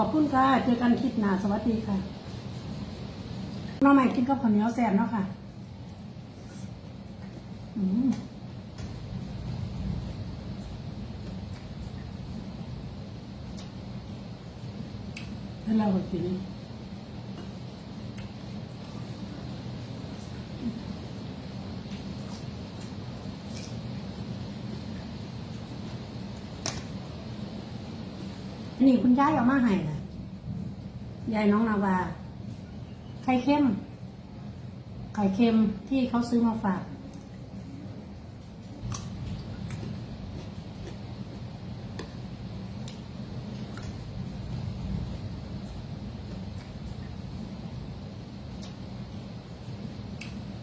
ขอบคุณค่ะ เจอกันคลิปหน้า สวัสดีค่ะ น้องใหม่กินกับข้าวเหนียวแซ่บเนาะค่ะอืมแล้วเราก็กิน นนี้คุณยายเอามาให้นะยายน้องนาวา ไข่เค็ม ไข่เค็มที่เขาซื้อมาฝาก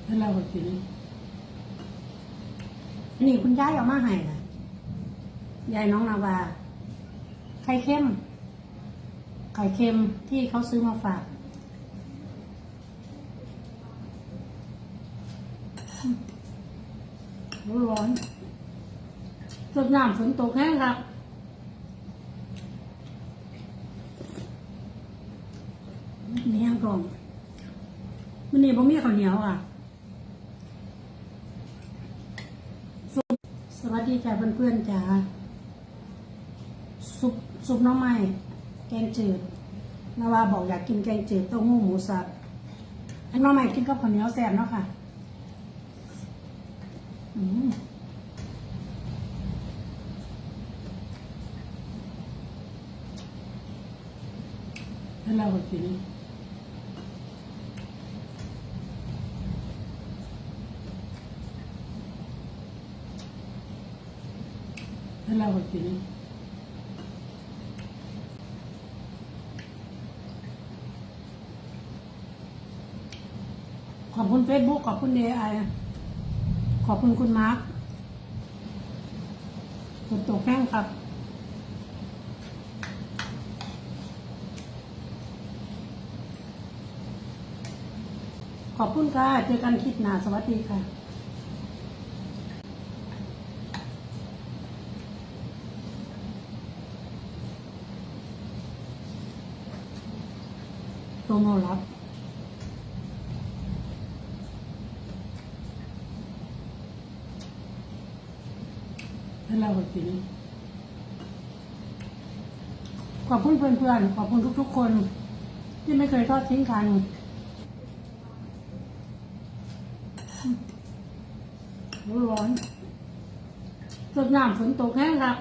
แล้วเราก็กินอันนี้คุณยายเอามาให้นะยายน้องนาวา ไข่เค็ม ไข่เค็มที่เขาซื้อมาฝาก ร้อนสดน้ำฝนตกแห้งครับนี่แห้งกล่องมันนี่บ่มีข้าวเหนียวอะ สวัสดีจ้าเพื่อนๆจ้าซุป ซุปน้ำไม้แกงจืดนาวาบอกอยากกินแกงจืดเต้าหู้หมูสับหน้ำไม้กินกับข้าวเหนียวแซ่บเนาะค่ะอืมแล้วเราก็กินแล้วเราก็กิน ขอบคุณเฟซบุ๊กขอบคุณเอไอขอบคุณคุณมาร์คฝนตกแห้งครับขอบคุณค่ะ เจอกันคลิปหน้า สวัสดีค่ะโตโนรับ แล้วเราก็กินขอบคุณเพื่อนๆ ขอบคุณทุกๆคน ที่ไม่เคยทอดทิ้งกัน ร้อนสดน้ำฝนตกแห้งครับ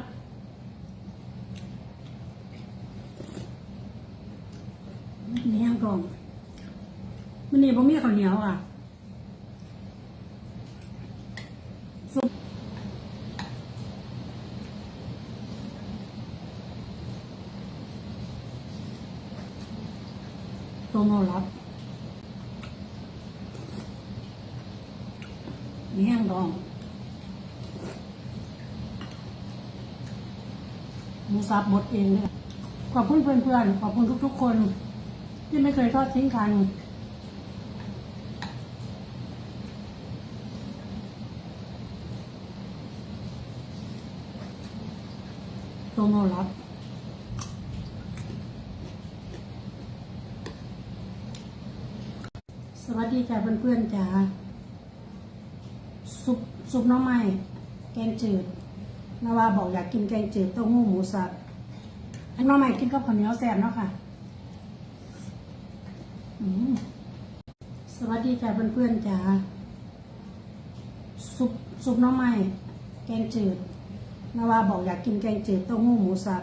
นี่แห้งกล่องมันนี่บ่มีข้าวเหนียวอะซุป ตัวโมรับนี่แห้งดองมูสับหมดเองเลยขอบคุณเพื่อนๆ ขอบคุณทุกๆคน ที่ไม่เคยทอดทิ้งกัน ตัวโมรับ วัสดีจ้าเพื่อนๆจ้าซุปซุปน้ำไม้แกงจืดนาวาบอกอยากกินแกงจืดเต้าหู้หมูสับอันน้องใหม่กินกับข้าวเหนียวแซ่บเนาะค่ะสวัสดีจ้าเพื่อนๆจ้าซุปซุปน้ำไม้แกงจืดนาวาบอกอยากกินแกงจืดเต้าหู้หมูสับ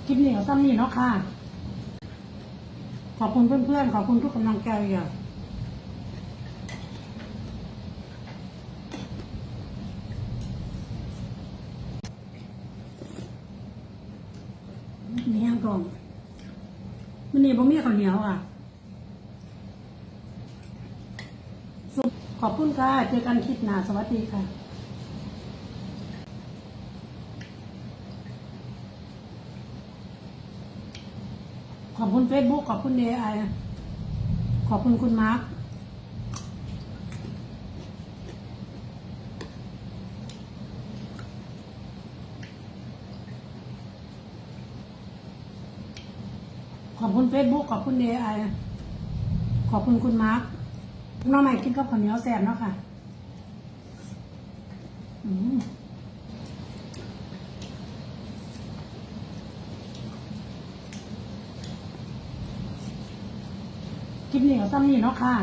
ค ลิปนี้เอาซ้ำนี่เนาะค่ะ ขอบคุณเพื่อนๆ ขอบคุณทุกกำลังใจอะนี่ยังก่องมันนี่บ่มีข้าวเหนียวอะซุปขอบคุณค่ะ เจอกันคลิปหน้า สวัสดีค่ะ อบคุณเฟซบุ๊กขอบคุณเอไอขอบคุณคุณมาร์คขอบคุณเฟซบุ๊กขอบคุณเอไอขอบคุณคุณมาร์คน้องใหม่กินกับข้าวเหนียวแซ่บเนาะค่ะ อืม คลิปนี้ก็ซ้ำนี่เนาะค่ะ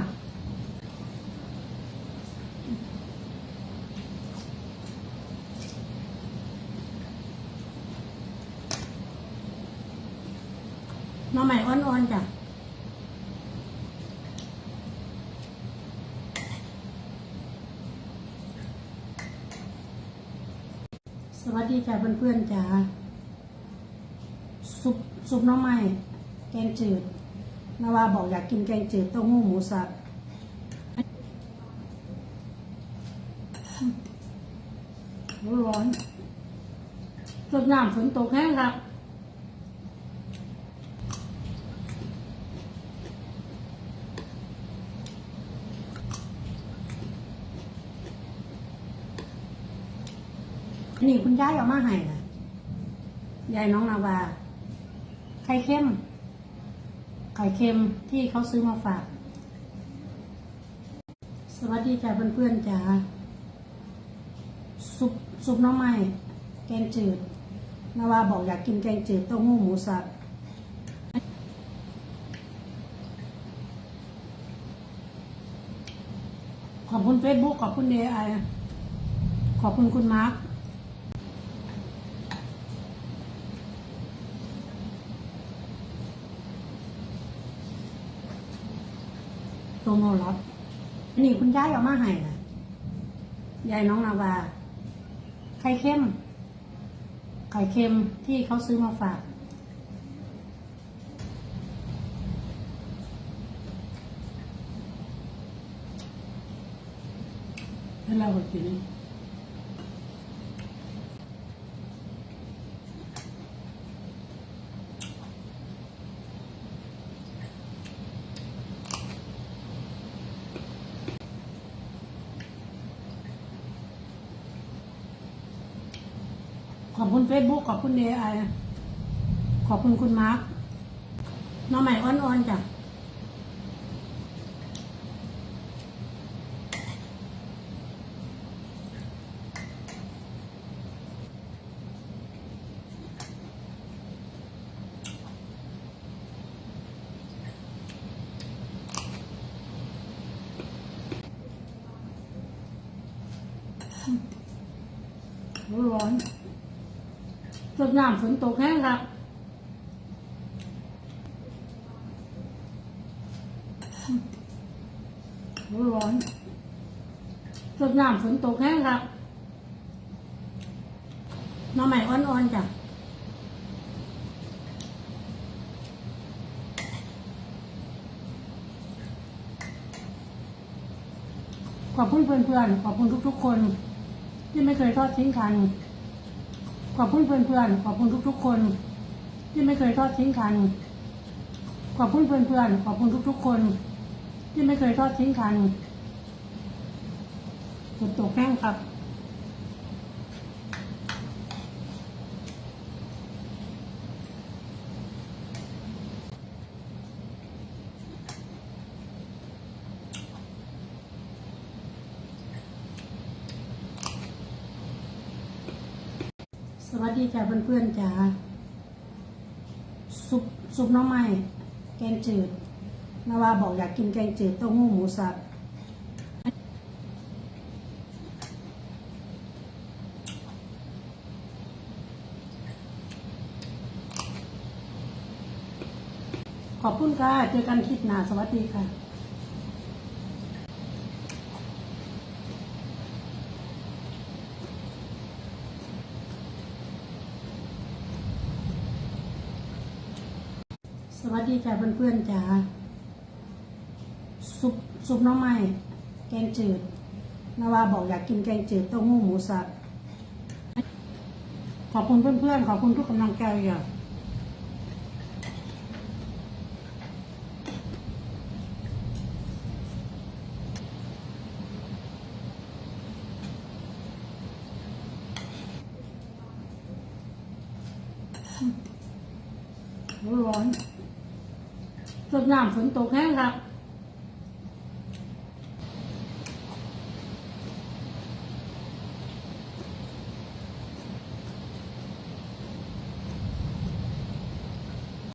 หน้อใหม่อ่อนๆจ้ะสวัสดีจ้ะเพื่อนๆจ้ะซุปซุปน้องใหม่แกงจืด นาวาบอกอยากกินแกงจืดเต้าหู้หมูสับร้อนสดน้ำฝนตกแห้งครับนี่คุณยายเอามาให้นะยายน้องนาวาไข่เข้ม ไข่เค็มที่เขาซื้อมาฝาก สวัสดีจ้าเพื่อนๆจ้าซุปซุปน้องไม้แกงจืดนาวาบอกอยากกินแกงจืดเต้าหู้หมูสับขอบคุณเฟซบุ๊กขอบคุณเอไอขอบคุณคุณมาร์ค โนรับนี่คุณยายเอามาให้นะยายน้องนาวา ไข่เค็ม ไข่เค็มที่เขาซื้อมาฝากให้เราก็กิน ขอบคุณเฟซบุ๊กขอบคุณเดไอขอบคุณคุณมาร์คน้องใหม่อ่อนๆจ้ะ ร้อน สดน้ำฝนตกแห้งครับร้อนสดน้ำฝนตกแห้งครับน้องใหม่อ่อนๆจ้ะขอบคุณเพื่อนๆ ขอบคุณทุกๆ คน ที่ไม่เคยทอดทิ้งกัน ขอบคุณเพื่อนๆ ขอบคุณทุกๆคน ที่ไม่เคยทอดทิ้งกัน ขอบคุณเพื่อนๆ ขอบคุณทุกๆคน ที่ไม่เคยทอดทิ้งกันฝนตกแห้งครับ สวัสดีจ้าเพื่อนๆจ้าซุปซุปน้องไม้แกงจืดนาวาบอกอยากกินแกงจืดเต้าหู้หมูสับขอบคุณค่ะ เจอกันคลิปหน้า สวัสดีค่ะ ที่จ้าเพื่อนๆจะซุปซุปน้องไม้แกงจืดนาวาบอกอยากกินแกงจืดเต้าหู้หมูสับขอบคุณเพื่อนๆ ขอบคุณทุกกำลังใจอะร้อน สดน้ำฝนตกแห้งครับ